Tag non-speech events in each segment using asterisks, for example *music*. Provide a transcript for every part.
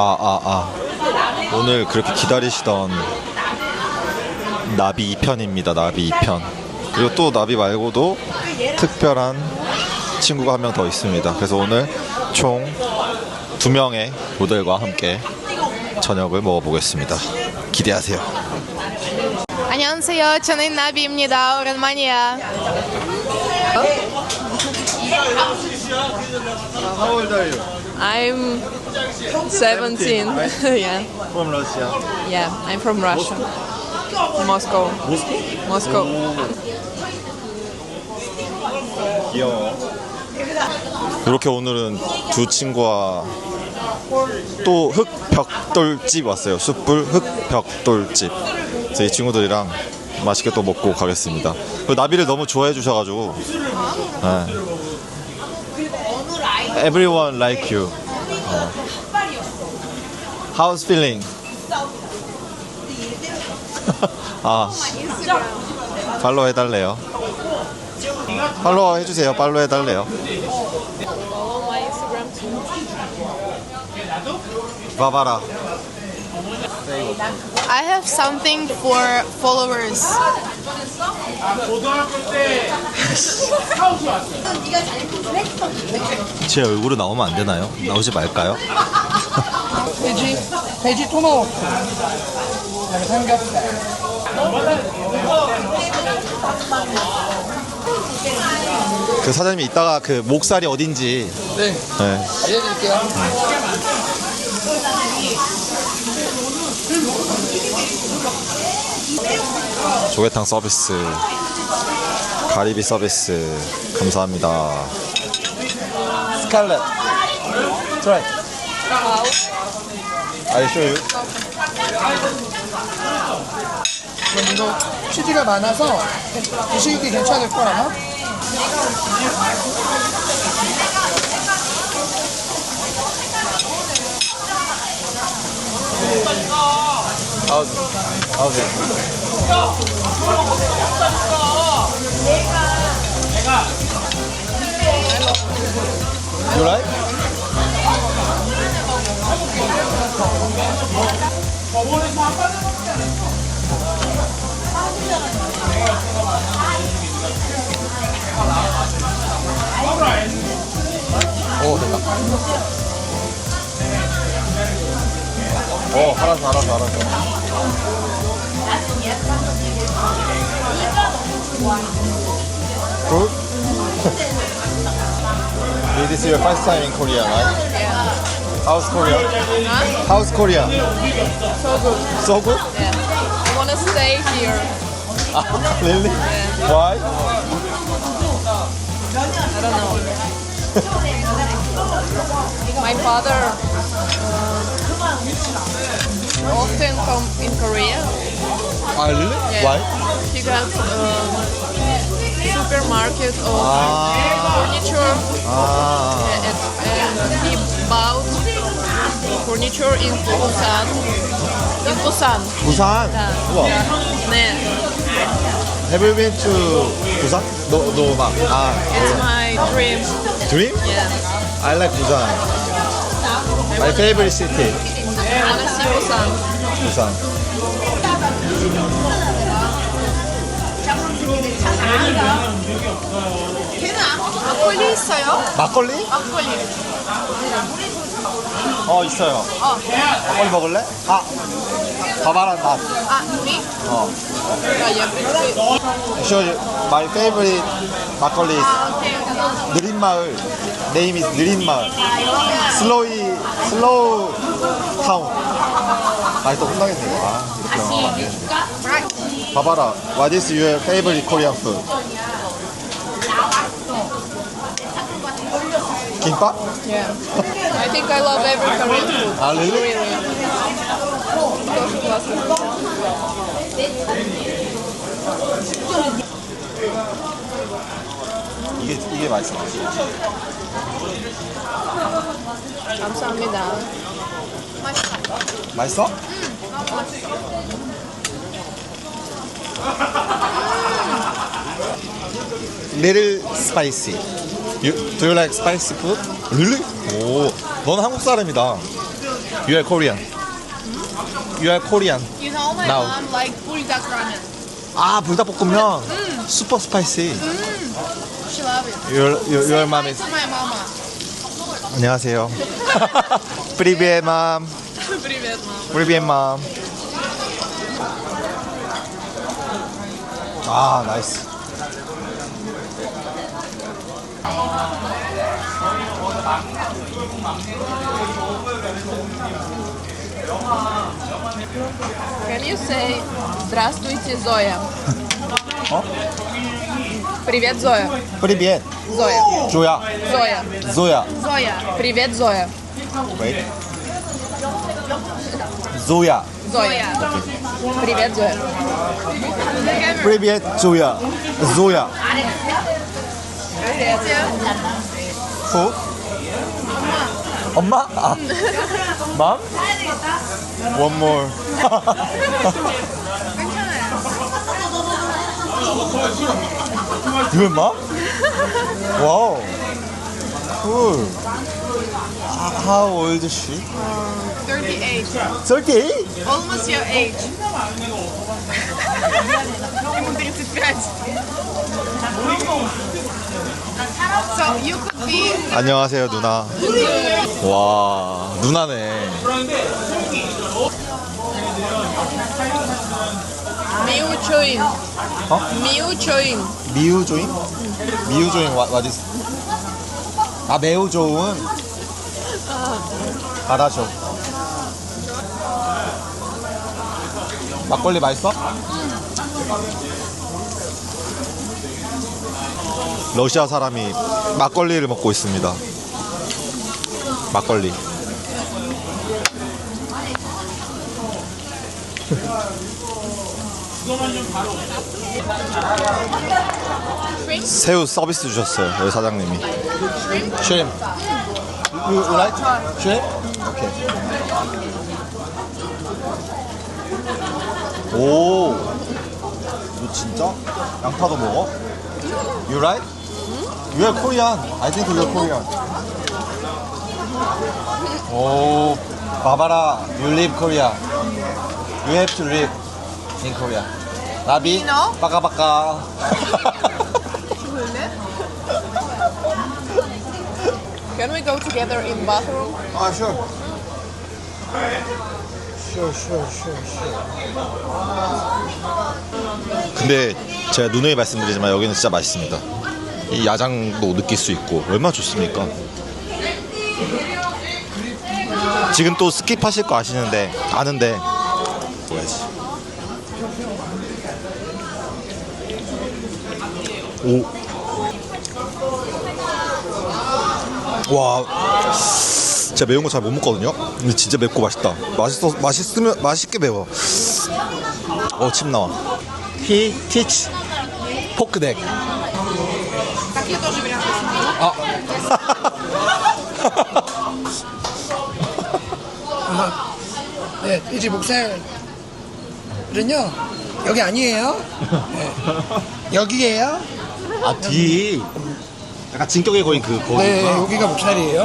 아, 아, 아. 오늘 그렇게 기다리시던 나비 2편입니다. 나비 2편. 그리고 또 나비 말고도 특별한 친구가 한 명 더 있습니다. 그래서 오늘 총 두 명의 모델과 함께 저녁을 먹어보겠습니다. 기대하세요. 안녕하세요. 저는 나비입니다. 오랜만이야. How old are you? I'm 17. *laughs* yeah. From Russia. Yeah, I'm from Russia. Moscow. Moscow. 귀여워. 이렇게 오늘은 두 친구와 또 흑벽돌집 왔어요. 숯불 흑벽돌집. 그래서 이 친구들이랑 맛있게 또 먹고 가겠습니다. 나비를 너무 좋아해 주셔가지고. 네. Everyone like you. 어. How's feeling? *laughs* 아, 팔로우 해달래요. 팔로우 해주세요. 팔로우 해달래요. Follow my Instagram too. 봐봐라. I have something for followers. 제 얼굴은 나오면 안 되나요? 나오지 말까요? 돼지 돼지 삼겹살 그 사장님이 이따가 그 목살이 어딘지. 네. 네. 알려드릴게요 조개탕 서비스 가리비 서비스 감사합니다. 스칼렛. 트라이 you. 그럼 이거 치즈가 많아서 드시기 괜찮을 걸 How's it? You like? 오 됐다. 어 알았어 알았어 알았어. Good. this *laughs* is your first time in Korea, right? Yeah. How's Korea? How's Korea? So good. So good? Yeah. I want to stay here. *laughs* really? Why? I don't know. My father uh, often come in Korea. Ah, really? Yeah. Why? He got um, supermarket of Ah. furniture Ah. and, and he bought furniture in Busan. In Busan. 부산. 자, 우와. 네. Have you been to 부산? No, no, 막. 아, It's my dream. dream? Yeah. I like 부산. My favorite city. Wanna see Busan. 부산. 막걸리 있어요? 막걸리? 막걸리. 어, 있어요. 어. 막걸리 먹을래? 아, 바바란 맛. 아, 우리? 어. 아, 예. Show you my favorite 막걸리 is 아, 오케이. 느린 마을. Name is 느린 마을. 슬로이 슬로우 타운. 아, 또 혼나겠네. 이거. 아, 이렇게 영어가 안 돼. 봐봐라. What is your favorite Korean food? 김밥? Yeah. I think I love every Korean food. 아, really? Really. 이게 이게 맛있어. 감사합니다. 맛있어? 응, 너무 맛있어. Little spicy. You, do you like spicy food? Really? 오, 넌 한국 사람이다. You are Korean. You are Korean. You know my Now. mom like bulldog ramen. 아 불닭볶음면. 응. 퍼 스파이시. She love it. Your your, your mom Hi is. to my mama. 안녕하세요. 프리비에 맘. Привет, мама. 프리비에 맘. 아 나이스. Can you say Здравствуйте, Зоя? *laughs* 어? Привет, Зоя. 프리비에 Зоя. 조야 Зоя. 조야. Зоя. Привет, Зоя. Wait. 조야. Зоя. Привет, Зоя. 프리비에 조야. 조야. Привет. 후? 엄마? 아. 맘? *laughs* One more. *laughs* Your mom? Wow. Cool. Uh, How old is she? 38. 38? Almost your age. Ему 35. So you could be 안녕하세요 누나. 와 누나네. Miu Choin. 어? Miu Choin. 미우조인? 미우조인 what, what is? 아 매우 좋은. 받아줘. 막걸리 맛있어? 러시아 사람이 막걸리를 먹고 있습니다. 막걸리. 새우 서비스 주셨어요. 여기 사장님이. Shrimp. You, you like shrimp? Okay. 오. 너 진짜? 양파도 먹어? You like? You are Korean. I think you are Korean. 오. 바바라, you live Korea. You have to live in Korea. 나비, know? 빠까빠까. Can we go together in bathroom? 아, sure. Sure, sure, sure, sure. 근데 제가 누누이 말씀드리지만 여기는 진짜 맛있습니다. 이 야장도 느낄 수 있고 얼마나 좋습니까? 지금 또 스킵하실 거 아시는데 아는데 뭐야지? 오. 와. 진짜 매운 거 잘 못 먹거든요. 근데 진짜 맵고 맛있다. 맛있어 맛있으면 맛있게 매워. 어, 침 나와. 티 티치 포크넥. 아. 아. 네, 이제 목살 은요 여기 아니에요. 네. 여기에요. 아 뒤. 약간 진격의 거인 그 거기. 네, 여기가 목살이에요.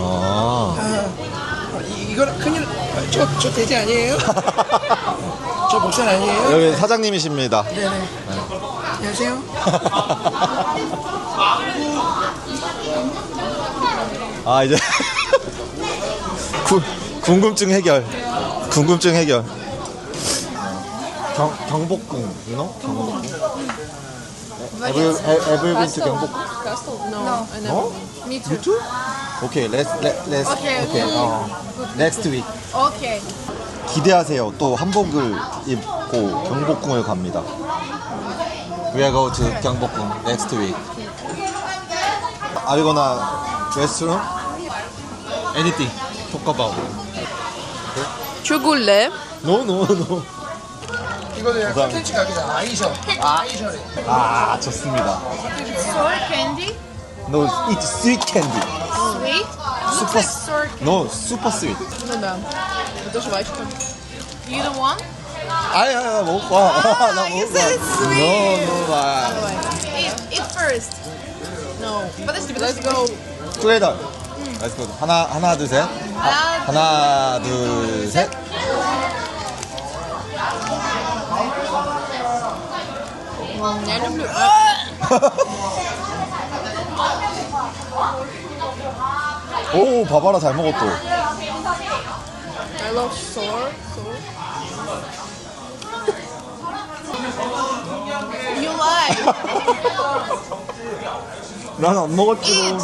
아. 아, 이- 이거 큰일. 저, 저 돼지 아니에요? 저 목살 아니에요? 여기 사장님이십니다. 네네. 안녕하세요. 아 이제 *laughs* 구, 궁금증 해결. 궁금증 해결. 경 경복궁, you know? 경복궁. Ever ever been to 경복? Castle? No, I never. 어? Me too. You too? Okay, let's let let's Okay, okay. 어, next week. Okay. 기대하세요. 또 한복을 입고 경복궁을 갑니다. We are go to 경복궁 next week. Are you gonna restroom? Anything. Talk about. Чугуле. No, no, no. 이거는 감사합니다. 컨텐츠 각이다. 아이셔. 아이셔래. 아, 좋습니다. Sour candy. No, it's sweet candy. Sweet. Super. Sour. No, super sweet. Ну да. Это жвачка. You don't want? 아야, 먹을 거야. 나 you 먹을 거야. said it's sweet. No, no, 아. Давай. Eat, eat first. No. Подожди, let's go. Together. 아이스코 하나 하나 둘셋. 하나 둘셋. *laughs* 오 봐봐라 잘 먹었어 I love sore sore You like? 난 안 먹었지.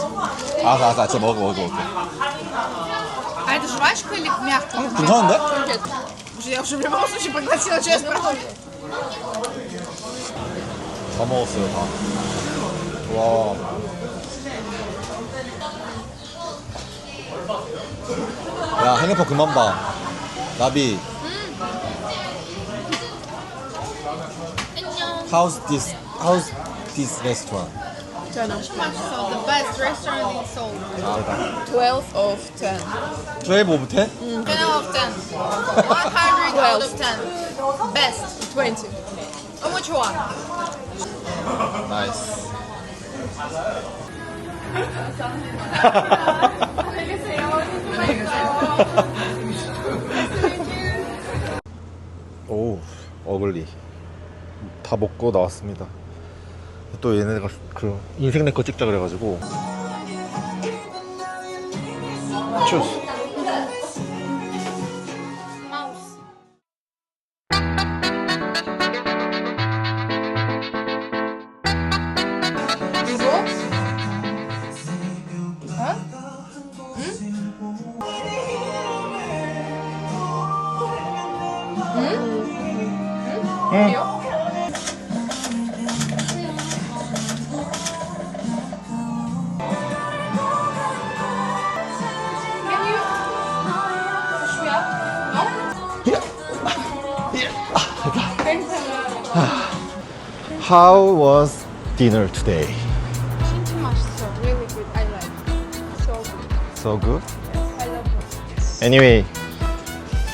알았어, 알았어, 진짜 먹어, 먹어, 먹어. А это жвачка или мягкая? 괜찮은데? Я уже в любом случае проглотила, честно. 다 먹었어요, 다. 와. 야, 핸드폰 그만 봐. 나비. How's this? How's this restaurant? So the best restaurant in Seoul. 아, 일단 12 of 10. 12 오브 10? 10 out of 10. 100 out of 10. Best. 20. Oh, which one? 나이스. *laughs* 오, 어글리. 다 먹고 나왔습니다. 또 얘네가 그 인생 내거 찍자 그래가지고. Mouse. 이거? 응? 응? How was dinner today? 진짜 맛있어. Really good. I like. So good. So good. I love it. Anyway,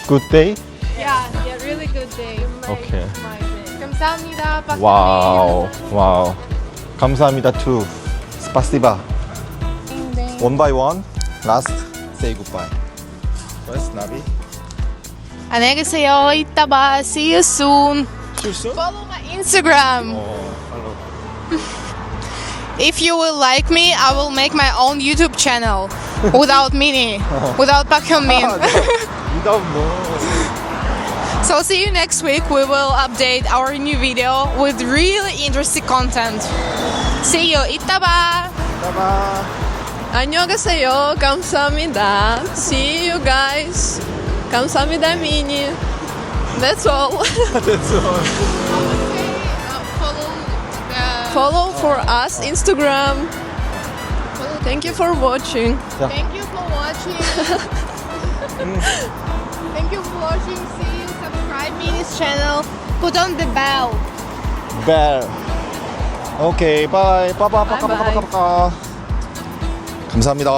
good day. Yeah, yeah, really good day. You made Okay. my day. 감사합니다. 박사님. 와우, 와우. 감사합니다 to 스파시바. 네. One by one, last say goodbye. First, 나비. 안녕히 계세요. 이따 봐. See you soon. 실수? Follow my Instagram. 어, hello. *laughs* If you will like me, I will make my own YouTube channel without Minnie, *laughs* without Park Hyun Min. *laughs* Without no. so see you next week. We will update our new video with really interesting content. See you. 이따 봐. 따바. 안녕하세요. 감사합니다. See you guys. 감사합니다, 미니. That's all. That's all. Follow for us Instagram. Thank you for watching. Thank you for watching. Thank you for watching. See you. Subscribe Minnie's channel. Put on the bell. Bell. 오케이, 바이. 빠바, 빠까, 빠까, Bye-bye. 빠까, 빠까. 감사합니다.